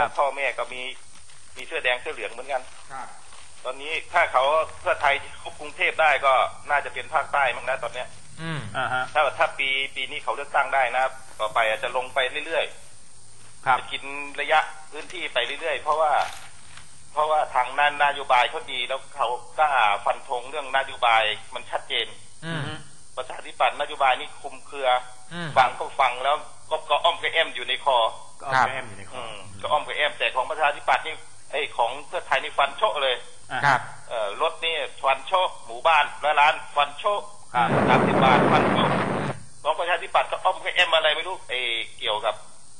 ครันบพ่อแม่ก็มีมีเสื้อแดงเสื้อเหลืองเหมือนกันครับตอนนี้ถ้าเขาเพื่อไทยควบกรุงเทพได้ก็น่าจะเป็นภาคใต้มั้งนะตอนเนี้ย อืมอ่าฮะถ้าถ้าปีปีนี้เขาเลือกตั้งได้นะครับต่อไปอาจจะลงไปเรื่อยครับๆจะกินระยะพื้นที่ไปเรื่อยๆ เพราะว่า เพราะว่าทางนั้นนโยบายเขาดีแล้วเขากล้าฟันธงเรื่องนโยบายมันชัดเจน อืมประชาธิปัตย์นโยบายนี่คุมเครืออืมฟังก็ฟังแล้วก็ก็อ้อมก็แอมอยู่ในคอก็เอาครับแก้มอยู่ในคอื อมก็อ้อมก็แอมแต่ของประชาธิปัตย์นี่ไอ้ของเพื่อไทยนี่ฟันโชะเลยอ่าครับเอ่อรถนี่ฟันโชะหมู่บ้านละล้านฟันโชะครับสามสิบบาทฟันโชะของประชาธิปัตย์ก็อ้อมก็แอมอะไรไม่รู้ไอ้เกี่ยวกับ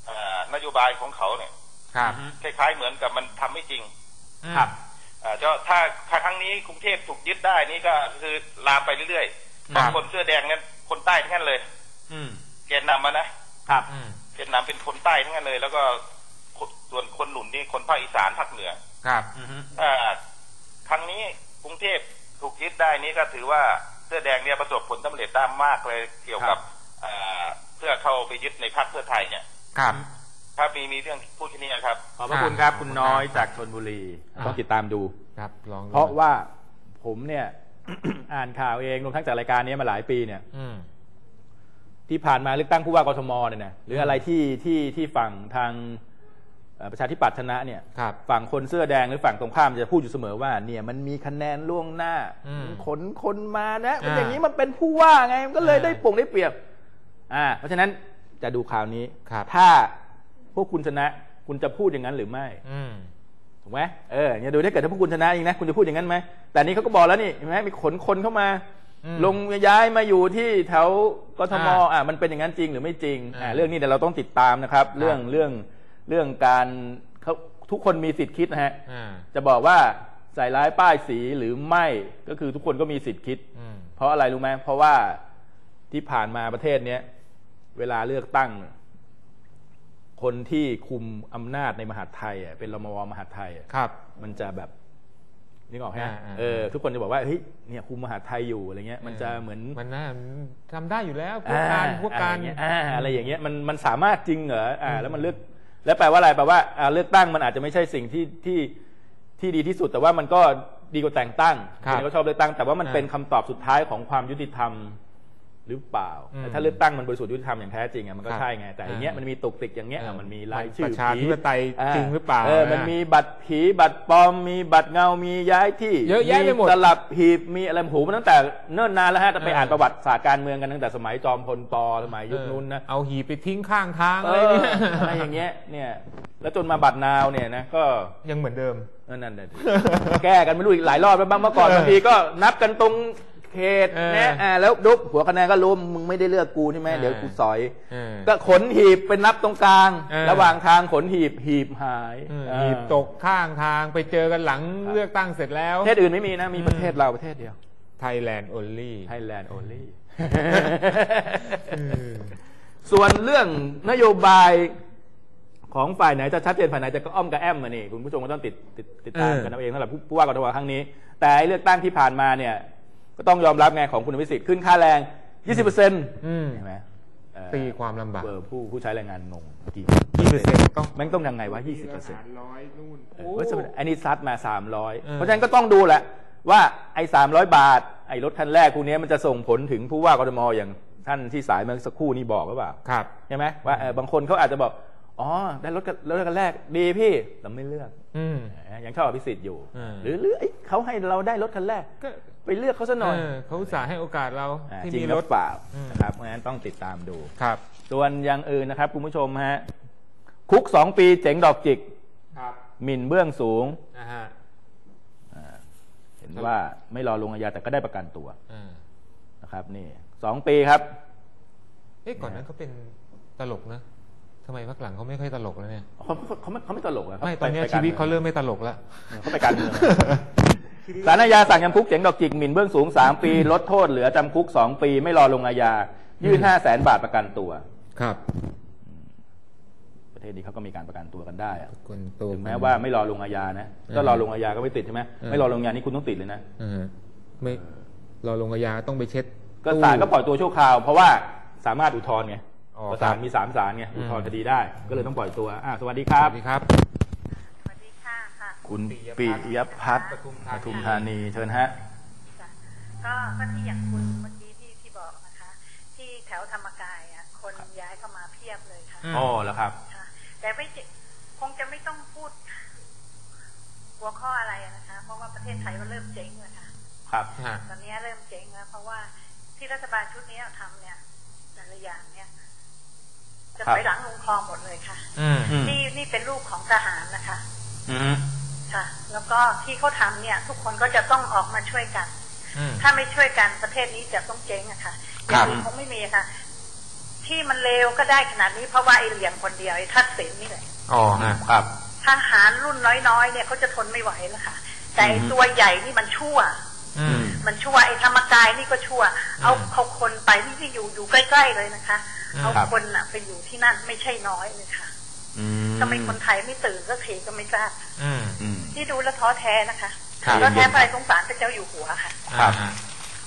เอ่อนโยบายของเขาเนี่ยครับคล้ายๆเหมือนกับมันทำไม่จริง ครับอ่าก็ถ้าถ้าครั้งนี้กรุงเทพถูกยึดได้นี่ก็คือลามไปเรื่อยๆครับบางคนเสื้อแดงนั้นคนใต้ทั้งนั้นเลย อืมแกนนำมานะครับอืมแกนนำเป็นคนใต้ทั้งนั้นเลย แล้วก็คน ส่วนคนหนุนนี่คนภาคอีสานภาคเหนือ ครับอือฮึอ่าครั้งนี้กรุงเทพถูกยึดได้นี่ก็ถือว่าเสื้อแดงเนี่ยประสบผลสำเร็จได้มากเลยเกี่ยวกับอ่าเพื่อเข้าไปยึดในพรรคเพื่อไทยเนี่ย ครับถ้ามีมีเรื่องพูดแค่นี้นะครับ ขอบพระคุณครับครับคุณน้อยขอบคุณครับจากชนบุรีอ่าต้องติดตามดูครับลองดูเพราะว่าผมเนี่ย อ่านข่าวเองรวมทั้งจากรายการนี้มาหลายปีเนี่ยอืมที่ผ่านมาเลือกตั้งผู้ว่ากทมเนี่ยนะหรืออะไรที่ที่ที่ฝั่งทางเอ่อ ประชาธิปัตย์ชนะเนี่ยครับฝั่งคนเสื้อแดงหรือฝั่งตรงข้ามจะพูดอยู่เสมอว่าเนี่ยมันมีคะแนนล่วงหน้าอืมขนคนมานะมันอ่าอย่างนี้มันเป็นผู้ว่าไงมันก็เลยอ่าได้โปร่งได้เปรียบ อ่า เพราะฉะนั้นจะดูข่าวนี้ครับถ้าพวกคุณชนะ คุณจะพูดอย่างนั้นหรือไม่อืมถูกไหมเออเนี่ยดูถ้าเกิดถ้าพวกคุณชนะจริงนะคุณจะพูดอย่างนั้นไหมแต่นี่เขาก็บอกแล้วนี่เห็นไหมมีขนคนเข้ามาอืมลงย้ายมาอยู่ที่แถวกทมอ่าอ่ามันเป็นอย่างนั้นจริงหรือไม่จริงอ่าอ่าเรื่องนี้เดี๋ยวเราต้องติดตามนะครับ เรื่องเรื่อง เรื่องการเขาทุกคนมีสิทธิ์คิดนะฮะอ่าจะบอกว่าใส่ร้ายป้ายสีหรือไม่ก็คือทุกคนก็มีสิทธิ์คิดอืมเพราะอะไรรู้ไหมเพราะว่าที่ผ่านมาประเทศเนี้ยเวลาเลือกตั้ง คนที่คุมอำนาจในมหาดไทยอะเป็นรมวมหาดไทยอะครับ มันจะแบบนึกออกไหมอ่าอ่าเออทุกคนจะบอกว่าเฮ้ยเนี่ยคุมมหาดไทยอยู่อะไรเงี้ย มันจะเหมือนมันน่าทำได้อยู่แล้วพวกการพวกการอะไรอย่างเงี้ยอ่าอะไรอย่างเงี้ยมันมันสามารถจริงเหรออ่าแล้วมันเลือก แล้วแปลว่าอะไรแปลว่าอ่าเลือกตั้งมันอาจจะไม่ใช่สิ่งที่ที่ที่ดีที่สุด แต่ว่ามันก็ดีกว่าแต่งตั้งครับนก็ชอบเลือกตั้ง แต่ว่ามันอ่าเป็นคำตอบสุดท้ายของความยุติธรรม หรือเปล่าอืมแต่ถ้าเลือกตั้งมันบริสุทธิ์ยุติธรรมอย่างแท้จริงอะมันก็ครับใช่ไง แต่อย่างเงี้ยอ่ามัมันมีตุกติกอย่างเงี้ยเอออะมันมีรายชื่อประชาธิปไตยผีจริงหรือเปล่าเออมันนะมีบัตรผีบัตรปลอมมีบัตรเงา มีย้ายที่ เยอะแยะไปหมดสลับหีบมีอะไรโหมันตั้งแต่เนิ่นนานแล้วฮะแต่ไปเอออ่อ่านประวัติศาสตร์การเมืองกันตั้งแต่สมัยจอมพลปสมัยยุคนู้นนะ เอาหีบไปทิ้งข้างทางเออะไรอเนี่ยอะไรอย่างเงี้ยเนี่ยแล้วจนมาบัตรนาวเนี่ยนะก็ยังเหมือนเดิมเออนั่นน่ะดิแก้กันไม่รู้อีกหลายรอบแล้วบ้างเมื่อก่อนเออบางทีก็นับกันตรง เขตเออนะอ่าแล้วดุบหัวคะแนนก็รู้มึงไม่ได้เลือกกูใช่ไหมเออเดี๋ยวกูสอย เออก็ขนหีบไปนับตรงกลาง เออ ระหว่างทางขนหีบหีบหายเออเออหีบตกข้างทางไปเจอกันหลังเลือกตั้งเสร็จแล้ว ประเทศอื่นไม่มีนะ มีประเทศเราประเทศเดียว Thailand only Thailand only อืมส่วนเรื่องนโยบายของฝ่ายไหนจะชัดเจนฝ่ายไหนจะก็อ้อมกับแอมมานี่คุณผู้ชมก็ต้องติดติดติดตามกันเอาเองสำหรับผู้ผู้ว่ากทมครั้งนี้ แต่ไอ้เลือกตั้งที่ผ่านมาเนี่ย ก็ต้องยอมรับไงของคุณวิสิทธิ์ขึ้นค่าแรง 20%เปอร์เซ็นต์อืมเห็นไหมเอ่อตีความลำบากเออผู้ผู้ใช้แรงงานงงกี่ยี่สิบเปอร์เซ็นต์ต้อง แม่งต้องยังไงวะ 20%เปอร์เซ็นต์ร้อยนู่นเออเพราะฉะนั้นอันนี้ซัดมาเออ300 เพราะฉะนั้นก็ต้องดูแหละ ว่าไอ้300 บาท ไอ้รถคันแรกพวกนี้มันจะส่งผลถึงผู้ว่ากทมอย่างท่านที่สายเมื่อสักครู่นี้บอกหรือเปล่า ครับ ใช่ไหมว่าเออบางคนเขาอาจจะบอก อ๋อได้รถกันรถคันแรกดีพี่เราไม่เลือกอืมเออยังชอบอภิสิทธิ์อยู่อืมหรือหรือเอ้ยเขาให้เราได้รถคันแรกก็ไปเลือกเขาซะหน่อยเออเขาอุตส่าห์ให้โอกาสเราอ่าที่จริงมีหรรืถอเปล่าอืมนะครับเพราะฉะนั้นต้องติดตามดูครับ ส่วนอย่างอื่นนะครับคุณผู้ชมฮะคุกสองปีเจ๋งดอกจิกครับหมิ่นเบื้องสูงนะฮะเห็นว่าไม่รอลงอาญาแต่ก็ได้ประกันตัวอ่านะครับ นี่สองปีครับ เอ๊ะก่อนนั้นเขาเป็นตลกนะ ทำไมพักหลังเขาไม่ค่อยตลกแล้วเนี่ยเขาเขาเขาไม่เขาไม่ตลกอะครับไม่ตอนเนี้ยไปไปชีวิตกเขาเริ่มไม่ตลกแล้วเขาไปการเมืองสารอาญาสั่งจำคุกเจ๋งดอกจิกหมิ่นเบื้องสูงสามปีลดโทษเหลือจำคุกสองปี ไม่รอลงอาญายื่นอืมห้าแสนบาทประกันตัว ครับ ประเทศนี้เขาก็มีการประกันตัวกันได้อะคนโตถึงแม้ว่าไม่รอลงอาญานะก็รอลงอาญาก็ไม่ติดใช่ไหมอืมไม่รอลงอาญานี่คุณต้องติดเลยนะอ่าไม่รอลงอาญาต้องไปเช็ดก็ศาลก็ปล่อยตัวชั่วคราว เพราะว่าสามารถอุทธรณ์ไง ออ๋อประสานครับมีสามศาลไงอืมอุทธรณ์คดีได้ ก็เลยต้องปล่อยตัวอ่าสวัสดีคสรับวัสดีครับ สวัสดีค่ะค่ะคุณปิปิยยพัพัฒฒน์น์ปทุมธานีปทุมธานีเชิญฮะ จ้ะก็ก็ที่อย่างคุณเมื่อกี้ที่ที่บอกนะคะ ที่แถวธรรมกายอะ คนย้ายเข้ามาเพียบเลยค่ะอืมอ๋อแล้วครับ ค่ะแต่ไม่จะคงจะไม่ต้องพูด หัวข้ออะไรอะนะคะ เพราะว่าประเทศไทยก็เริ่มเจ๊งแล้วค่ะ ครับ ฮะ ตอนนี้เริ่มเจ๊งแล้ว เพราะว่าที่รัฐบาลชุดนี้ทำเนี่ยแต่ละอย่างเนี่ย จะครับไปหลังลงคลองหมดเลยค่ะอืมอืมนี่นี่เป็นลูกของทหารนะคะอืมค่ะ แล้วก็ที่เขาทำเนี่ย ทุกคนก็จะต้องออกมาช่วยกันอืมถ้าไม่ช่วยกันประเทศนี้จะต้องเจ๊งอะค่ะอครัย่างบอื่นคงไม่มีอะค่ะ ที่มันเลวก็ได้ขนาดนี้เพราะว่าไอ้เหลี่ยมคนเดียวไอ้ทักษิณนี่แหละอ๋อฮะครับทหารรุ่นน้อยๆเนี่ยเขาจะทนไม่ไหวแล้วค่ะ แต่ไอ้อืมตัวใหญ่นี่มันชั่วอื มมันชั่วไอ้ธรรมกายนี่ก็ชั่ว เอาเขาคนไปนี่ที่อยู่อยู่ใกล้ ๆ เลยนะคะอืมเอาครับคนน่ะไปอยู่ที่นั่นไม่ใช่น้อยเลยค่ะอืมทำไมคนไทยไม่ตื่นสักทีก็ไม่ทราบอืมอืมที่ดูแล้วท้อแท้นะคะครับท้อแท้เพราะอะไรสงสารพระเจ้าอยู่หัวค่ะครับอ่า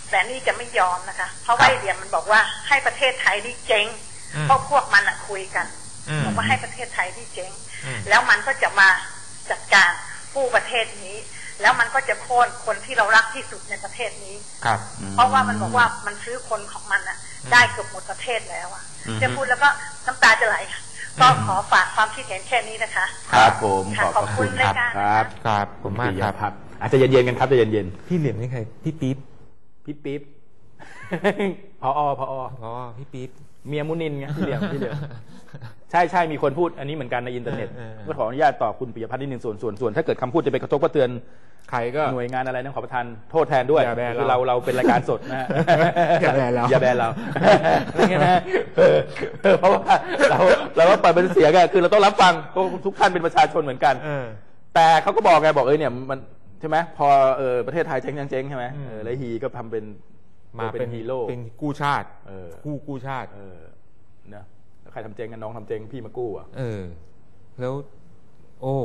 แต่นี่จะไม่ยอมนะคะ เพราะว่าไอเดียมันบอกว่าให้ประเทศไทยนี่เจ๊งอืมเพราะพวกมันอะคุยกันอืมบอกว่าให้ประเทศไทยนี่เจ๊งอืมแล้วมันก็จะมาจัดการกู้ประเทศนี้ แล้วมันก็จะโค่นคนที่เรารักที่สุดในประเทศนี้ครับ เพราะว่ามันบอกว่ามันซื้อคนของมันอะอืมได้เกือบหมดประเทศแล้วอะอืมจะพูดแล้วก็น้ำตาจะไหลค่ะก็ขอฝากความคิดเห็นแค่นี้นะคะ ครับผมค่ะขอบพระคุณขอบคุณครับรายการครับครับผมมากปิคยรับพัฒน์อาจจะเย็นๆกันครับใจะเย็นพี่เหลี่ยมนี่ใครพี่ปี๊บๆพี่ปิ๊บพอพออ๋อพี่ปี๊บ เมียมุนินไงพี่เหลี่ยมพี่เหลี่ยมใช่ใช่มีคนพูดอันนี้เหมือนกันในอินเทอร์เน็ตเออเออก็ขออนุญาตตอบคุณปิยพัฒน์นิดนึงส่วนส่วนส่วนถ้าเกิดคำพูดจะไปกระทบกระเตือนใครก็หน่วยงานอะไรนะขอประทานโทษแทนด้วยอย่าแบนคือเราเราเราเป็นรายการสดนะฮะอย่าแบนเราอย่าแบนเราอะไรเงี้ยนะเออเออเพราะว่าเราเราก็ปล่อยเป็นเสียงอะคือเราต้องรับฟังเพราะทุกท่านเป็นประชาชนเหมือนกันเออแต่เขาก็บอกไงบอกเออเนี่ยมันใช่ไหมพอเออประเทศไทยเจ๊งๆเจ๊งใช่ไหมอืมเออแล้วฮีก็ทำเป็น มาเป็นฮีโร่เป็นกู้ชาติเออกู้กู้ชาติ เออเนอะแล้วใครทำเจ๊งกันน้องทำเจ๊งพี่มากู้อะเออ แล้ว โอ้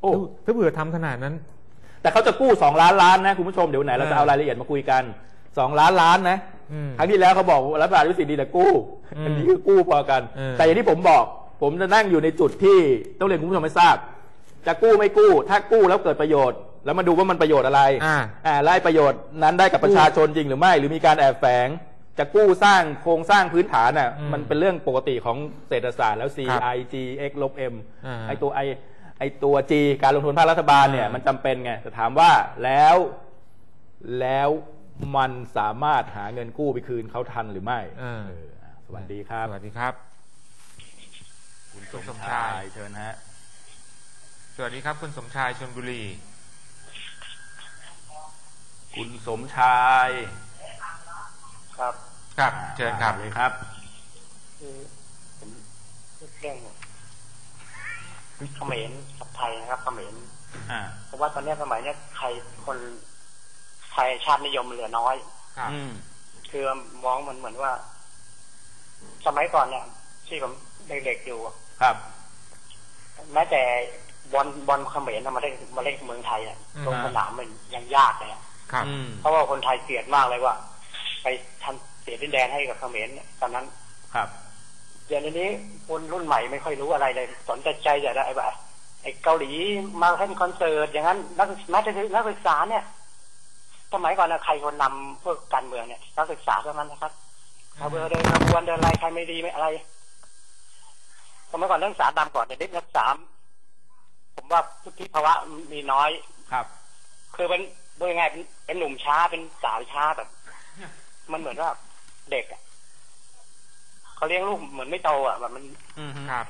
โอ้ถ้าถ้าเบื่อทำขนาดนั้น แต่เขาจะกู้สองล้านล้านนะคุณผู้ชมเดี๋ยวไหนเราจะเอารายละเอียดมาคุยกันสองล้านล้านนะอืมครั้งที่แล้วเขาบอกรัฐบาลวิสิทธิ์ดีแต่กู้อืมอันนี้คือกู้พอกันเออแต่อย่างที่ผมบอก ผมจะนั่งอยู่ในจุดที่ต้องเรียนคุณผู้ชมให้ทราบ จะกู้ไม่กู้ ถ้ากู้แล้วเกิดประโยชน์ แล้วมาดูว่ามันประโยชน์อะไรอ่า อ่าไล่ประโยชน์นั้นได้กับประชาชนจริงหรือไม่ หรือมีการแอบแฝง จะกู้สร้างโครงสร้างพื้นฐานอะอืมมันเป็นเรื่องปกติของเศรษฐศาสตร์แล้ว C ครับ I G X ลบ M อ่าไอตัว I ไอตัว G การลงทุนภาครัฐบาลเนี่ย อ่ามั มันจำเป็นไงแต่ถามว่าแล้วแล้วมันสามารถหาเงินกู้ไปคืนเขาทันหรือไม่ เออเอออะสวัสดีครับ สวัสดีครับ คุณสมชาย เชิญฮะ สวัสดีครับ คุณสมชายชนบุรี คุณสมชาย ครับครับเชิญครับเลยครับคือผมพูดเรื่องเขมรกับไทยนะครับเขมรอ่าเพราะว่าตอนเนี้ยสมัยเนี้ยใครคนไทยชาตินิยมเหลือน้อยครับอืมคือมองมันเหมือนว่า สมัยก่อนเนี่ยที่ผมเด็กๆอยู่ครับแม้แต่บอลบอลเขมรน่ะมาเล่นมาเล่นเมืองไทยอะอืมลงสนามมันยังยากเลยอะ ครับอืมเพราะว่าคนไทยเกลียดมากเลยว่า ไปทำเสียดินแดนให้กับเขมรเนี่ยตอนนั้นครับเดี๋ยวนี้คนรุ่นใหม่ไม่ค่อยรู้อะไรเลย สนใจใจแต่ไอ้แบบไอ้เกาหลีมาเล่นคอนเสิร์ตอย่างนั้นนักแม้แต่นักศึกษาเนี่ยสมัยก่อนนะใครคนนำพวกการเมืองเนี่ยนักศึกษาเท่านั้นนะครับเอาเบอร์เดินขบวนเดินอะไรใครไม่ดีไม่อะไรสมัยก่อนนักศึกษาตามก่อนเด็กนักศึกษาผมว่าพุทธิภาวะมีน้อยครับ คือเป็น โดยง่ายๆเป็นเป็นหนุ่มช้าเป็นสาวช้าแบบ มันเหมือนว่าเด็กอะเขาเลี้ยงลูกเหมือนไม่โตอะแบบมันอืมครับ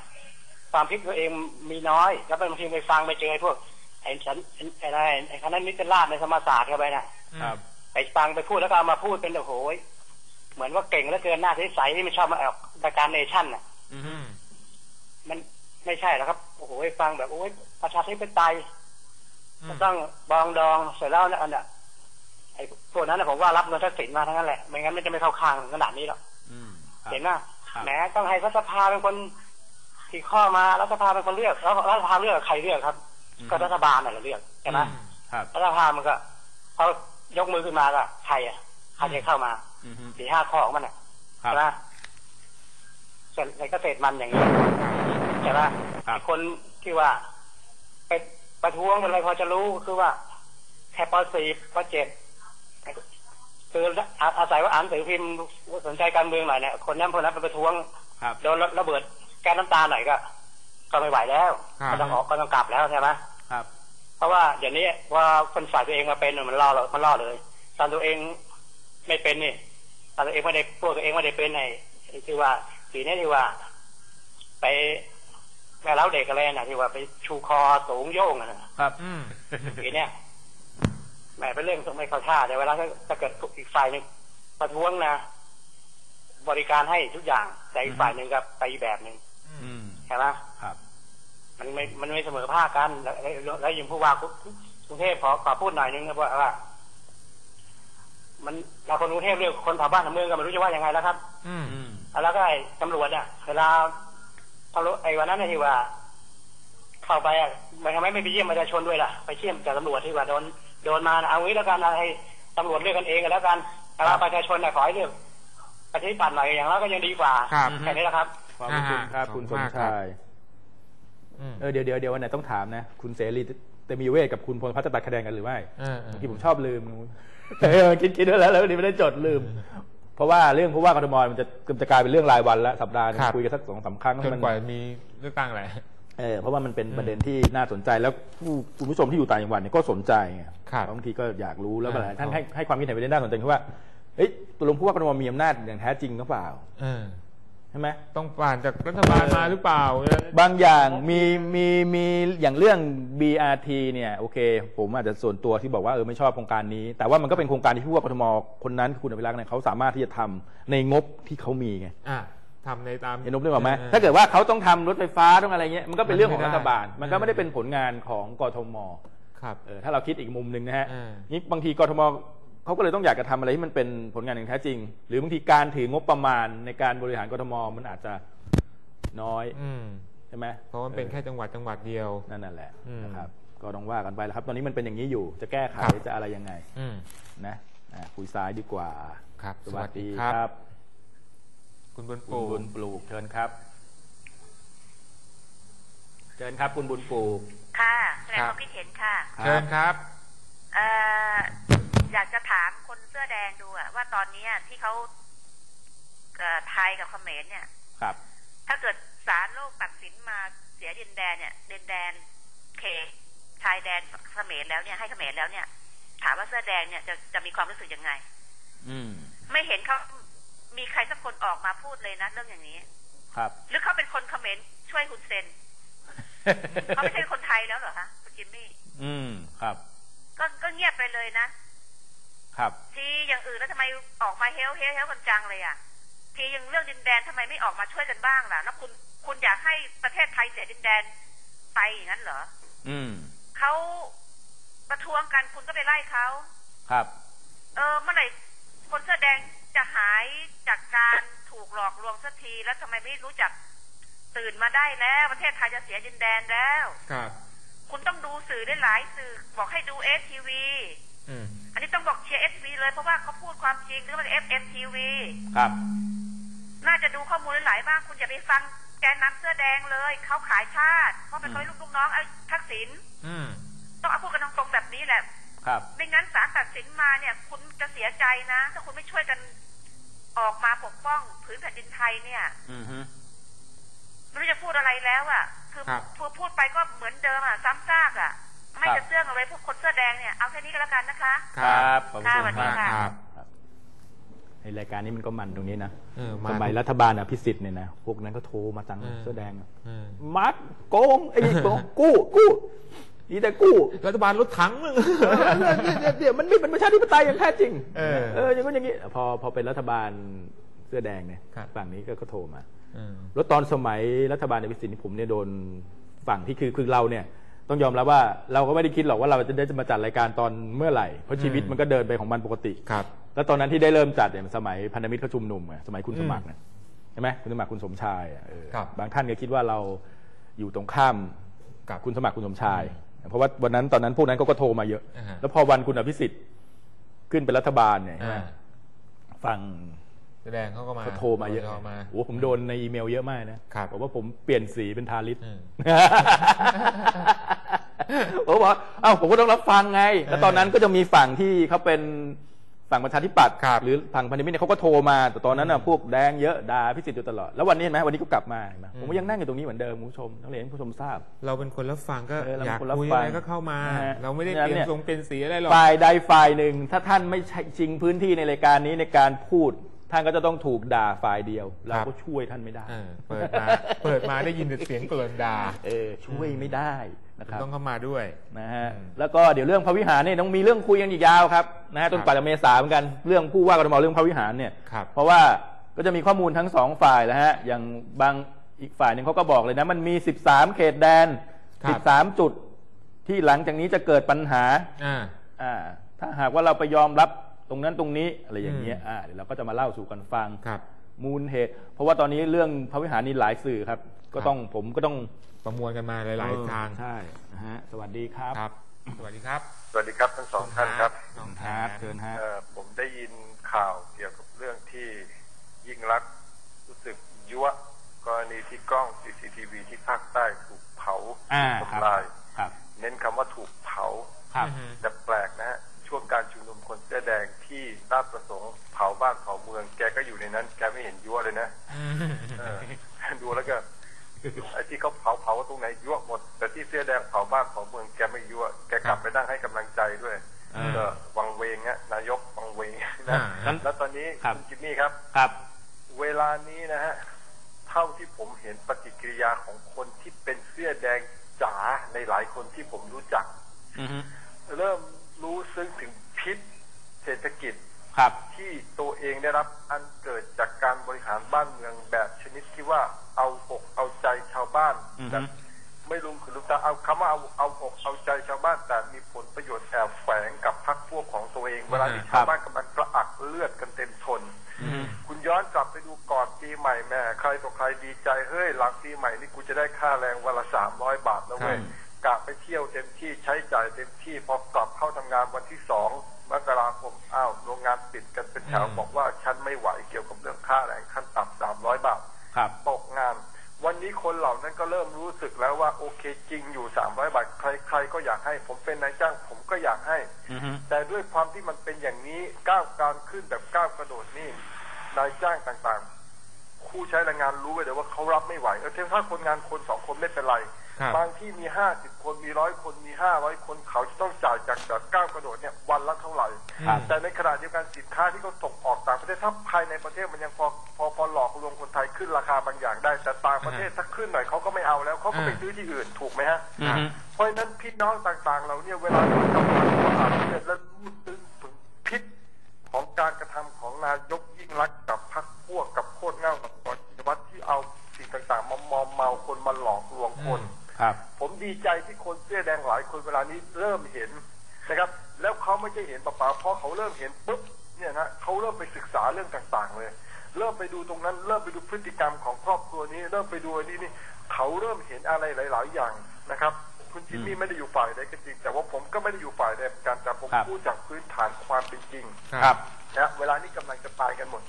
ความคิดตัวเองมีน้อย แล้วบางทีไปฟังไปเจอไอ้พวกไอ้ฉันไอ้อะไรไอ้คณะนิตราชในธรรมศาสตร์เข้าไปน่ะครับไปฟังไปพูดแล้วก็เอามาพูดเป็นโอ้โหยเหมือนว่าเก่งเหลือเกินหน้าใสๆที่ไม่ชอบมาออกรายการเนชั่นน่ะอือืมมมันไม่ใช่แล้วครับโอ้โหฟังแบบโอ้ยประชาธิปไตย อืมต้องบองดองเสร็จแล้วเนี่ยอันน่ะไอ้พวกนั้นน่ะผมว่ารับเงินทักษิณมาทั้งนั้นแหละไม่งั้นมันจะไม่เข้าข้างถึงขนาดนี้หรอกอืมครับเห็นว่าครับแหมต้องให้รัฐสภาเป็นคนที่ข้อมารัฐสภาเป็นคนเลือกแล้วรัฐสภาเลือกใครเลือกครับ ก็รัฐบาลน่ะเลือกใช่ไหมครับรัฐสภามันก็เขายกมือขึ้นมาก็ใครอะใครจะเข้ามาอืมสี่ห้าข้อของมันอะครับใช่ไหมในเกษตรมันอย่างนี้ใช่ปะครับไอ้คนที่ว่าไป ประท้วงเป็นอะไรพอจะรู้คือว่าแค่ปสี่ปเจ็ดคืออาอาศัยว่าอ่านหนังสือพิมพ์สนใจการเมืองหน่อยเนี่ยคนนั้นคนนั้นไปประท้วงครับโดนระเบิดแก๊สน้ำตาหน่อยก็ ก็ไม่ไหวแล้วครับก็ต้องออกก็ต้องกลับแล้วใช่ไหมครับ เพราะว่าเดี๋ยวนี้ว่าคนฝ่ายตัวเองมาเป็นมันล่อเรามันล่อเลยตอนตัวเองไม่เป็นนี่ตอนตัวเองไม่ได้พวกตัวเองไม่ได้เป็นไอ้ไอ้ที่ว่าสีนี้ที่ว่า ไป แม่เล้าเด็กอะไรน่ะที่ว่าไปชูคอสูงโย่งอะนะครับ อืมสีเนี้ยแหมเป็นเรื่องไม่เข้าท่าแต่เวลาถ้าถ้าเกิดอีกฝ่ายหนึ่งประท้วงนะบริการให้ทุกอย่างแต่อีกฝ่ายหนึ่งก็ไปอีกแบบหนึ่งอืมใช่ไหมครับ มันไม่มันไม่เสมอภาคกัน แล้วแล้วแล้วอยังผู้ว่ากรุงเทพขอขอพูดหน่อยนึงนะว่าว่ามันเราคนกรุงเทพเรียกคนแถวบ้านแถวเมืองก็ไม่รู้จะว่ายังไงแล้วครับ อืมอืมแล้วก็ไอ้ตำรวจอะเวลา ตำรวจไอ้วันนั้นน่ะที่ว่า เข้าไปอะมันทำไมไม่ไปเยี่ยมประชาชนด้วยล่ะไปเยี่ยมแต่ตำรวจที่ว่าโดนโดนมานะเอางี้แล้วกันนะให้ตำรวจเรียกกันเองกันแล้วกันแต่ว่าประชาชนน่ะขอให้เลือกประชาธิปัตย์หน่อยอย่างแล้วก็ยังดีกว่าครับแค่นี้แหละครับขอบคุณครับอ่าคุณสขอบมคุณมากครับชายอืมเออเดี๋ยวเดี๋ยวเดี๋ยววันไหนต้องถามนะ คุณเสรีเตมีเวทกับคุณพลพัฒน์จะตัดคะแนนกันหรือไม่เออเออเมื่อกี้ผมชอบลืมเออคิดคิดไว้แล้วแล้ววันนี้ไม่ได้จดลืม เพราะว่าเรื่องผู้ว่ากทมมันจะมันจะกลายเป็นเรื่องรายวันแล้วสัปดาห์หนึงครับ คุยกันสักสองสามครั้งจให้นมันกว่ามีเลือกตั้งแหละ เออเพราะว่ามันเป็นอืมประเด็นที่น่าสนใจแล้วผู้คุณผู้ชมที่อยู่ต่างจังหวัดเนี่ยก็สนใจไงครับบางทีก็อยากรู้แล้วก็หลายท่านอ่าให้ให้ความคิดเห็นประเด็นน่าสนใจคือว่าเอ้ยตกลงผู้ว่ากทมมีอำนาจอย่างแท้จริงหรือเปล่า เออใช่ไหมต้องผ่านจากรัฐบาลมาหรือเปล่า บางอย่างมีมีมีอย่างเรื่อง BRT เนี่ยโอเค ผมอาจจะส่วนตัวที่บอกว่าเออไม่ชอบโครงการนี้ แต่ว่ามันก็เป็นโครงการที่ผู้ว่ากทมคนนั้นคือคุณอภิรักษ์เนี่ยเขาสามารถที่จะทำในงบที่เขามีไงอะทำในตามเห็นนบนึกออกไหมออถ้าเกิดว่าเขาต้องทำรถไฟฟ้าต้องอะไรเงี้ยมันก็เป็นเรื่องของมันไม่รัได้ฐบาล มันก็ไม่ได้เออเป็นผลงานของกทมครับเออถ้าเราคิดอีกมุมหนึ่งนะฮะเออนี่บางทีกทม เขาก็เลยต้องอยากจะทำอะไรที่มันเป็นผลงานอย่างแท้จริง หรือบางทีการถืองบประมาณในการบริหารกทมมันอาจจะน้อยอืมใช่ไหมเพราะมันเป็นแค่จังหวัดจังหวัดเดียวนั่นนั่นแหละอืมนะครับก็ต้องว่ากันไปแล้วครับ ตอนนี้มันเป็นอย่างนี้อยู่ จะแก้ไขครับจะอะไรยังไงอืมนะอะคุยซ้ายดีกว่าครับ สวัสดีสวัสดีคครัรับบคุณบุญคุณปูบุญปลูกเชิญครับเชิญครับ คุณบุญปลูกค่ะแสดงความคิดเห็นค่ะเชิญครับเอ่ออยากจะถามคนเสื้อแดงดูอะว่าตอนเนี้ยที่เขาเอ่อไทยกับเขมรเนี่ย ครับ ถ้าเกิดศาลโลกตัดสินมาเสียดินแดนเนี่ยดินแดนเขตชายแดนเขมรแล้วเนี่ยให้เขมรแล้วเนี่ย ถามว่าเสื้อแดงเนี่ยจะจะมีความรู้สึกยังไง อืม ไม่เห็นเขามีใครสักคนออกมาพูดเลยนะเรื่องอย่างนี้ ครับ หรือเขาเป็นคนเขมรช่วยคุณเซนเขาไม่ใช่คนไทยแล้วเหรอคะคุณจิมมี่อืมครับ ก็ก็เงียบไปเลยนะ ครับทีอย่างอื่นแล้วทำไมออกมาเฮลเฮลเฮลกันจังเลยอะทีอย่างเรื่องดินแดนทำไมไม่ออกมาช่วยกันบ้างล่ะแล้วคุณคุณอยากให้ประเทศไทยเสียดินแดนไปอย่างนั้นเหรออืมเขาประท้วงกันคุณก็ไปไล่เขาครับ เออเมื่อไหร่คนเสื้อแดงจะหายจากการถูกหลอกลวงสักทีแล้วทำไมไม่รู้จักตื่นมาได้แล้ว ประเทศไทยจะเสียดินแดนแล้ว ครับ คุณต้องดูสื่อได้หลายสื่อบอกให้ดูเอสทีวี อืมอันนี้ต้องบอกเชียร์เอสทีวีเลยเพราะว่าเขาพูดความจริงเรื่องเอฟเอสทีวีครับ น่าจะดูข้อมูลหลายๆบ้างคุณอย่าไปฟังแกนนำเสื้อแดงเลยเขาขายชาติเพราะเป็นเขาลูกลูกน้องไอ้ทักษิณอืมต้องเอาพูดกันตรงๆแบบนี้แหละครับไม่งั้นศาลตัดสินมาเนี่ย คุณจะเสียใจนะ ถ้าคุณไม่ช่วยกันออกมาปกป้องผืนแผ่นดินไทยเนี่ย อืมฮึไม่รู้จะพูดอะไรแล้วอะ คือครับพูดพูดไปก็เหมือนเดิมอะ ซ้ำซากอะ ไม่จะเสื่องอะไรพวกคนเสื้อแดงเนี่ยเอาแค่นี้ก็แล้วกันนะคะครับขอบค่ะคุสวัณสดีมากค่ะครับในรายการนี้มันก็มันตรงนี้นะเออสมัยรัฐบาลอภิสิทธิ์เนี่ยนะพวกนั้นก็โทรมาตังเออเสื้อแดงอะเออมัดโกงไอ้นี่โกงกู้กู้นี่แต่กู้รัฐบาลรถถังมึงเออเดี๋ยวเดี๋ยวมันไม่เป็นประชาธิปไตยอย่างแท้จริง เออเอออย่างนั้นอย่างนี้พอพอเป็นรัฐบาลเสื้อแดงเนี่ยครับฝั่งนี้ก็ก็โทรมาเออแล้วตอนสมัยรัฐบาลในวิสิทธิ์นี่ผมเนี่ยโดนฝั่งที่คือคือเราเนี่ย ต้องยอมรับว่าเราก็ไม่ได้คิดหรอกว่าเราจะได้จะมาจัดรายการตอนเมื่อไหร่ เพราะชีวิตอืมมันก็เดินไปของมันปกติครับ แล้วตอนนั้นที่ได้เริ่มจัดเนี่ยสมัยพันธมิตรเขาชุมนุมไงสมัยคุณอืมสมัครเนี่ยใช่ไหมคุณสมัครคุณสมชายอะเออครับ บางท่านก็คิดว่าเราอยู่ตรงข้ามกับคุณสมัครคุณสมชาย เพราะว่าวันนั้นตอนนั้นพวกนั้นเขาก็โทรมาเยอะ อ่าฮะ แล้วพอวันคุณอภิสิทธิ์ขึ้นเป็นรัฐบาลเนี่ยใช่ไหมอ่าฝั่ง แสดงเขาก็มาเขาโทรมาเยอะโทรมา โอ้ผมโดนในอีเมลเยอะมากนะครับ บอกว่าผมเปลี่ยนสีเป็นทาริส อืม ผมบอกเอ้าผมก็ต้องรับฟังไง แล้วตอนนั้นก็จะมีฝั่งที่เขาเป็นฝั่งประชาธิปัตย์ครับหรือฝั่งพันธมิตรเนี่ยเขาก็โทรมา แต่ตอนนั้นน่ะพวกแดงเยอะด่าพิสิทธิ์อยู่ตลอด แล้ววันนี้เห็นไหมวันนี้ก็กลับมาเห็นไหมผมก็ยังนั่งอยู่ตรงนี้เหมือนเดิมคุณผู้ชมต้องเรียนให้ผู้ชมทราบ เราเป็นคนรับฟังก็เออเราอเป็นยากคนรับคุยฟัอะงไรก็เข้ามานะฮะเราไม่ได้เนี่ยเปลี่ยเนี่นยทรงเป็นสีอะไรหรอกฝ่ายใดฝ่ายหนึ่ง ถ้าท่านไม่ใช่ชิงพื้นที่ในรายการนี้ในการพูดท่านก็จะต้องถูกด่าฝ่ายเดียว เราก็ช่วยท่านไม่ได้เออเปิดมาเปิดมาได้ยินแต่เสียงเกลินด่าเออช่วยไม่ได้ นะครับต้องเข้ามาด้วยนะฮะอืมแล้วก็เดี๋ยวเรื่องพระวิหารเนี่ยต้องมีเรื่องคุยกันอีกยาวครับนะฮะจนกว่าจะเมษาเหมือนกันเรื่องผู้ว่ากทมเรื่องพระวิหารเนี่ยครับเพราะว่าก็จะมีข้อมูลทั้งสองฝ่ายแล้วฮะอย่างบางอีกฝ่ายหนึ่งเขาก็บอกเลยนะมันมี 13 เขตแดนครับ13 จุดที่หลังจากนี้จะเกิดปัญหาอ่าอ่าถ้าหากว่าเราไปยอมรับตรงนั้นตรงนี้อะไรอย่างเงี้ยอืมอ่าเดี๋ยวเราก็จะมาเล่าสู่กันฟังครับ มูลเหตุ เพราะว่าตอนนี้เรื่องพระวิหารนี่หลายสื่อครับ ก็ครับต้องผมก็ต้อง ประมวลกันมาหลาย ๆ ทางใช่นะฮะสวัสดีครับครับ สวัสดีครับสวัสดีครับทั้งสองท่านครับน้องคแทรับนเชิญฮะเอ่อผมได้ยินข่าวเกี่ยวกับเรื่องที่ยิ่งรักษณ์รู้สึกยั่วกรณีที่กล้อง CCTV ที่ภาคใต้ถูกเผาอ่าครับ ทำลาย ครับเน้นคำว่าถูกเผา ครับ อือฮึแต่แปลกนะฮะช่วงการชุมนุมคนเสื้อแดงที่ราชประสงค์เผาบ้านเผาเมือง แกก็อยู่ในนั้น แกไม่เห็นยั่วเลยนะ อืม เออดูแล้วก็ ไอ้ที่เขาเผาเผาตรงไหนยั่วหมด แต่ที่เสื้อแดงเผาบ้านเผาเมืองแกไม่ยั่วแกกลับไปนั่งให้กำลังใจด้วยอ่าก็วังเวงฮะนายกวังเวงอ่านะงั้นแล้วตอนนี้ครับคุณจิมมี่ครับครับ เวลานี้นะฮะเท่าที่ผมเห็นปฏิกิริยาของคนที่เป็นเสื้อแดงจ๋าในหลายคนที่ผมรู้จักอือฮึเริ่มรู้ซึ้งถึงพิษเศรษฐกิจ ครับ ที่ตัวเองได้รับอันเกิดจากการบริหารบ้านเมืองแบบชนิดที่ว่าเอาอกเอาใจชาวบ้านอือฮึแบบไม่ลุมคือลุมตาเอาคำว่าเอาเอาอกเอาใจชาวบ้าน แต่มีผลประโยชน์แอบแฝงกับพรรคพวกของตัวเอง เวลาที่ครับชาวบ้านกำลังกระอักเลือดกันเต็มทนอือฮึคุณย้อนกลับไปดูก่อนปีใหม่แม่ใครต่อใครดีใจเฮ้ยหลังปีใหม่นี่กูจะได้ค่าแรงวันละสามร้อยบาทแล้วเว้ยครับกะไปเที่ยวเต็มที่ใช้จ่ายเต็มที่พอกลับเข้าทำงานวันที่สองมกราคม อ้าวโรงงานปิดกันเป็นแถวอืมบอกว่าฉันไม่ไหวเกี่ยวกับเรื่องค่าแรงขั้นต่ำสามร้อยบาทครับตกงาน วันนี้คนเหล่านั้นก็เริ่มรู้สึกแล้วว่าโอเคจริงอยู่สามร้อยบาทใครใครก็อยากให้ ผมเป็นนายจ้างผมก็อยากให้อือฮึแต่ด้วยความที่มันเป็นอย่างนี้ก้าวการขึ้นแบบก้าวกระโดดนี่นายจ้างต่างๆ คู่ใช้แรงงานรู้ไว้เลยว่าเขารับไม่ไหวเออถ้าคนงานคนสองคนไม่เป็นไรครั บบางที่มีห้าสิบคนมีร้อยคนมีห้าร้อยคนเขาจะต้องจ่ายจากแบบก้าวกระโดดเนี่ยวันละเท่าไหร่ครับแต่ในขณะเดียวกันสินค้าที่เขาส่งออกต่างประเทศถ้าภายในประเทศมันยังพอพอพอหลอกลวงคนไทยขึ้นราคาบางอย่างได้ แต่ต่างประเทศถ้าขึ้นหน่อยเขาก็ไม่เอาแล้วเขาก็ไปอ่าซื้อที่อื่นถูกไหมฮะอือฮึเพราะฉะนั้นพี่น้องต่างๆ เราเนี่ยเวลาที่กำลังอ่านเนี่ยและรู้ซึ้งถึงพิษของการกระทำของนายกยิ่งรักษณ์กับพรรคพวกกับโคตรเง่ากับกอนวัฒน์ที่เอาสิ่งต่างๆมามอมเมาคนมาหลอกลวงคน ครับ ผมดีใจที่คนเสื้อแดงหลายคนเวลานี้เริ่มเห็นนะครับ แล้วเขาไม่ใช่เห็นเปล่าๆเพราะเขาเริ่มเห็นปุ๊บเนี่ยนะเขาเริ่มไปศึกษาเรื่องต่างๆ เลย เริ่มไปดูตรงนั้น เริ่มไปดูพฤติกรรมของครอบครัวนี้ เริ่มไปดูอันนี้นี่เขาเริ่มเห็นอะไรหลาย ๆ อย่างนะครับคุณจิมมี่ไม่ได้อยู่ฝ่ายใดก็จริง แต่ว่าผมก็ไม่ได้อยู่ฝ่ายใดเหมือนกันแต่ผมครับพูดจากพื้นฐานความเป็นจริงครับนะเวลานี้กำลังจะตายกันหมด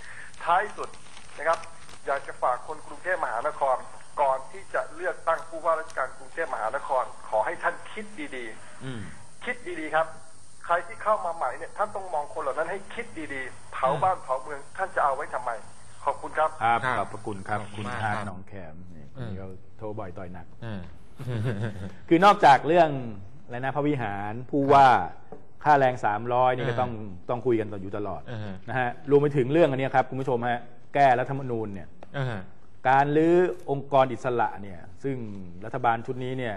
ท้ายสุดนะครับ อยากจะฝากคนกรุงเทพมหานคร ก่อนที่จะเลือกตั้งผู้ว่าราชการกรุงเทพมหานคร ขอให้ท่านคิดดีอืมๆคิดดีๆครับ ใครที่เข้ามาใหม่เนี่ยท่านต้องมองคนเหล่านั้นให้คิดดีๆ เผาบ้านเผาเมืองท่านจะเอาไว้ทำไม ขอบคุณครับครับครับขอบพระคุณครับขอบคุคุณณมากฮาร์ดครับหนองแขมนี่อืมนี่เขาโทรบ่อยต่อยหนักอ่าคือนอกจากเรื่องอะไรนะพระวิหารผู้ว่าค่าแรงสามร้อยนี่ก็อ่าต้องต้องคุยกันต่ออยู่ตลอดอ่าฮะนะฮะรวมไปถึงเรื่องอันเนี้ยครับคุณผู้ชมฮะแก้รัฐธรรมนูญเนี่ยอ่าฮะ การลื้อองค์กรอิสระเนี่ยซึ่งรัฐบาลชุดนี้เนี่ย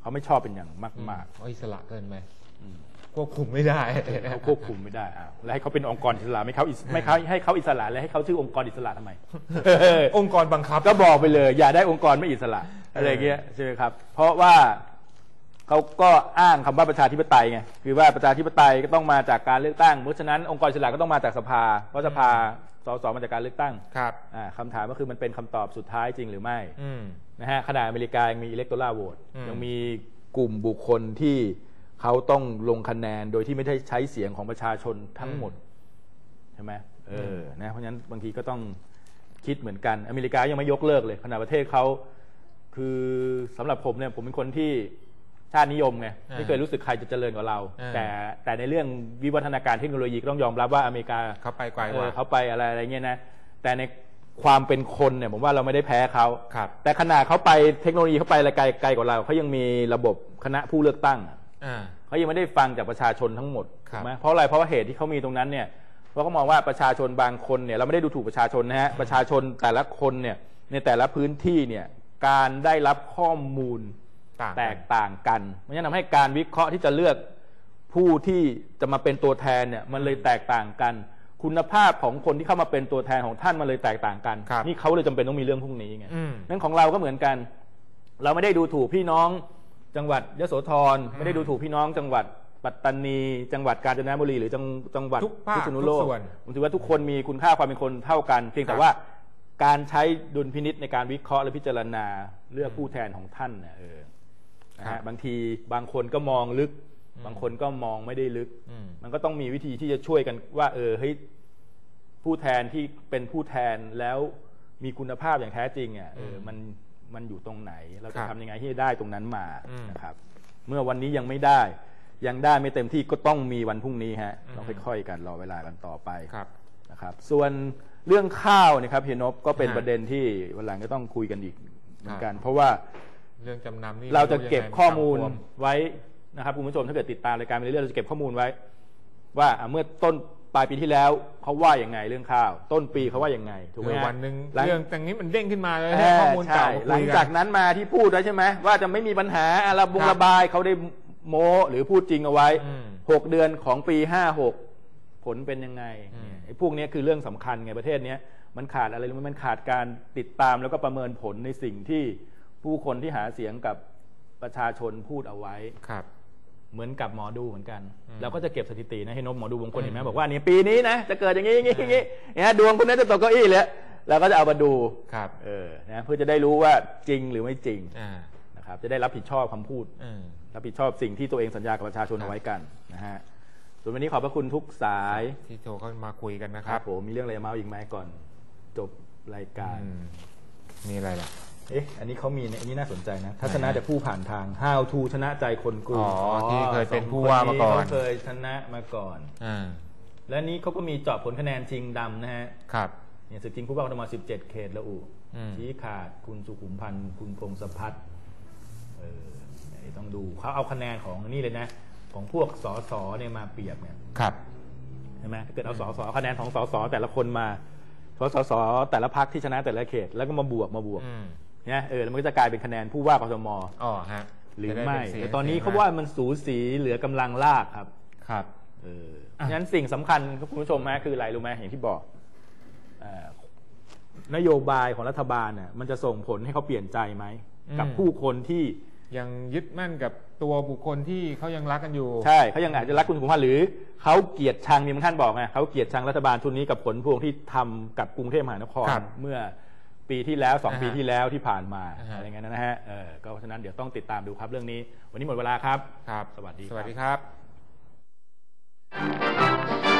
เขาไม่ชอบเป็นอย่างมากเอาอิสระเกินไปอืมควบคุมไม่ได้ๆเขาควบคุมไม่ได้อ้าวแล้วให้เขาเป็นองค์กรอิสระไม่เขาอิสไม่เขาให้เขาอิสระแล้วให้เขาชื่อองค์กรอิสระทำไม องค์กรบังคับ ก็บอกไปเลย อย่าได้องค์กรไม่อิสระอะไรเงี้ยใช่ไหมครับ เพราะว่าเขาก็อ้างคำว่าประชาธิปไตยไงคือว่าประชาธิปไตยก็ต้องมาจากการเลือกตั้งเพราะฉะนั้นองค์กรอิสระก็ต้องมาจากสภาเพราะสภา สสมาจากการเลือกตั้งครับอ่าคำถามก็คือมันเป็นคำตอบสุดท้ายจริงหรือไม่อืมนะฮะขณะอเมริกายังมีอิเล็กโตราโหวตอืมยังมีกลุ่มบุคคลที่เขาต้องลงคะแนนโดยที่ไม่ได้ใช้เสียงของประชาชนทั้งหมดใช่ไหมช่ไหมเออนะเพราะฉะนั้นบางทีก็ต้องคิดเหมือนกัน อเมริกายังไม่ยกเลิกเลยขณะประเทศเขาคือสำหรับผมเนี่ยผมเป็นคนที่ ชาตินิยมไงอ่าไม่เคยรู้สึกใครจะเจริญกว่าเราอ่าแต่แต่ในเรื่องวิวัฒนาการเทคโนโลยีก็ต้องยอมรับว่าอเมริกาเขาไปไกลกเอว่าอเขาไปอะไรอะไรเงี้ยนะแต่ในความเป็นคนเนี่ยผมว่าเราไม่ได้แพ้เขาครับแต่ขนาดเขาไปเทคโนโลยีเขาไปอะไรไกลไกลกว่าเราเขายังมีระบบคณะผู้เลือกตั้งอะอ่าเขายังไม่ได้ฟังจากประชาชนทั้งหมดครับถูกไหมเพราะอะไรเพราะว่าเหตุที่เขามีตรงนั้นเนี่ยเพราะเขามองว่าประชาชนบางคนเนี่ยเราไม่ได้ดูถูกประชาชนนะฮะประชาชนแต่ละคนเนี่ยในแต่ละพื้นที่เนี่ยการได้รับข้อมูล ต่างแตกันกต่างกันมันจะทำให้การวิเคราะห์ที่จะเลือกผู้ที่จะมาเป็นตัวแทนเนี่ยมันเลยแตกต่างกัน คุณภาพของคนที่เข้ามาเป็นตัวแทนของท่านมันเลยแตกต่างกัน ครับนี่เขาเลยจำเป็นต้องมีเรื่องพวกนี้ไงอืมนั้นของเราก็เหมือนกัน เราไม่ได้ดูถูกพี่น้องจังหวัดยโสธรไม่ได้ดูถูกพี่น้องจังหวัดปัตตานี จังหวัดกาญจนบุรีหรือจังจังหวัดทุกภาคพิษณุโลทุกกส่วน ผมถือว่าทุกคนมีคุณค่าความเป็นคนเท่ากัน เพียงแต่ครับว่าการใช้ดุลพินิษในการวิเคราะห์และพิจารณาเลือกผู้แทนของท่านเนี่ยเออ นะครัฮะบบางทีบางคนก็มองลึกอืมบางคนก็มองไม่ได้ลึกอืมมันก็ต้องมีวิธีที่จะช่วยกันว่า เออเฮ้ยผู้แทนที่เป็นผู้แทนแล้วมีคุณภาพอย่างแท้จริงอะเอออืมมันมันอยู่ตรงไหน เราครัจะบทำยังไงที่จะได้ตรงนั้นมาอืมนะครับ เมื่อวันนี้ยังไม่ได้ ยังได้ไม่เต็มที่ก็ต้องมีวันพรุ่งนี้ฮะอืมต้องค่อยๆกันรอเวลากันต่อไปครับนะครับ ส่วนเรื่องข้าวเนะครับเฮียนบก็เป็นฮะประเด็นที่วันหลังก็ต้องคุยกันอีกเหมือนกันครับเพราะว่า เรื่องจำนำนี่เราจะไม่เก็บยังไงข้อมูลสังคไว้นะครับคุณผู้ชมถ้าเกิดติดตามรายการไปเรื่อยๆเราจะเก็บข้อมูลไว้ ว่าอะเมื่อต้นปลายปีที่แล้วเขาว่าอย่างไงเรื่องข้าว ต้นปีเขาว่าอย่างไงถูกไหมเผื่อฮะวันหนึ่งหลังเรื่องอย่างนี้มันเด้งขึ้นมาเลยเอให้อข้อมูลเก่าใช่มาหลัคุงยจากกันนั้นมาที่พูดแล้วใช่ไหมว่าจะไม่มีปัญหาอะระบงครับระบายเขาได้โม้หรือพูดจริงเอาไว้อืมหกเดือนของปีห้าหกผลเป็นยังไงอืมไอ้พวกเนี้ยคือเรื่องสำคัญไงประเทศเนี้ยมันขาดอะไรรู้ไหมมันขาดการติดตามแล้วก็ประเมินผลในสิ่งที่ ผู้คนที่หาเสียงกับประชาชนพูดเอาไว้ครับ เหมือนกับหมอดูเหมือนกันอืมเราก็จะเก็บสถิตินะให้นมหมอดูบางคนเห็นไหมอืมบอกว่าเนี่ยปีนี้นะจะเกิดอย่างนี้อย่างนี้อย่างนี้เนี่ยดวงคุณนั้นจะตกเก้าอี้เลยเราก็จะเอามาดูครับ เออนะเพื่อจะได้รู้ว่าจริงหรือไม่จริงอ่านะครับ จะได้รับผิดชอบคำพูดอืมรับผิดชอบสิ่งที่ตัวเองสัญญากับประชาชนครับเอาไว้กันนะฮะส่วนวันนี้ขอบพระคุณทุกสายที่โทรเข้ามาคุยกันนะคครัรับบผมมีเรื่องอะไรจะเมาอีกไหมก่อน จบรายการอืมมีอะไรล่ะ เอ๊ะ อันนี้เขามีอันนี้น่าสนใจนะ ทัศนะจากผู้ผ่านทาง how to ชนะใจคนกรุงอ๋อที่เคยเป็นสองผู้ว่ามาก่อนคเขาเคยชนะมาก่อนอ่าและนี้เขาก็มีเจาะผลคะแนนชิงดำนะฮะ ครับเนี่ยศึกจริงผู้ว่ากทม17 เขตละอุอืมชี้ขาดคุณสุขุมพันธ์คุณพงศพัฒน์เออเนี่ยต้องดูเขาเอาคะแนนของนี่เลยนะ ของพวกสสเนี่ยมาเปรียบเนี่ย ครับใช่ไหมถ้าเกิดเอาสสเอาคะแนนของสสแต่ละคนมาสสสแต่ละพักที่ชนะแต่ละเขต แล้วก็มาบวกมาบวกอืมเนี่ยเออแล้วมันก็จะกลายเป็นคะแนนผู้ว่ากทมอ๋อฮะหรือจะด้ไม่เป็นสียงแต่ตอนนี้สียงเขาว่ามันสูสีเหลือกำลังลากครับ ครับเอออะฉะนั้นสิ่งสำคัญครับคุณผู้ชมนะคืออะไรรู้ไหมอย่างที่บอกเอ่อนโยบายของรัฐบาลน่ะมันจะส่งผลให้เขาเปลี่ยนใจไหมกับผู้คนที่ยังยึดมั่นกับตัวบุคคลที่เขายังรักกันอยู่ ใช่เขายังอาจจะรักคุณสุขุมพันธ์หรือเขาเกลียดชังนี่มันท่านบอกไงเขาเกลียดชังรัฐบาลชุดนี้กับผลพวงที่ทำกับกรุงเทพมหานครครับเมื่อ ปีที่แล้วสองอ่าฮะปีที่แล้วที่ผ่านมาอ่าฮะอะไรเงี้ยนะฮะเออก็เพราะฉะนั้นเดี๋ยวต้องติดตามดูครับเรื่องนี้ วันนี้หมดเวลาครับ ครับ สวัสดีสวัสครับดีครับ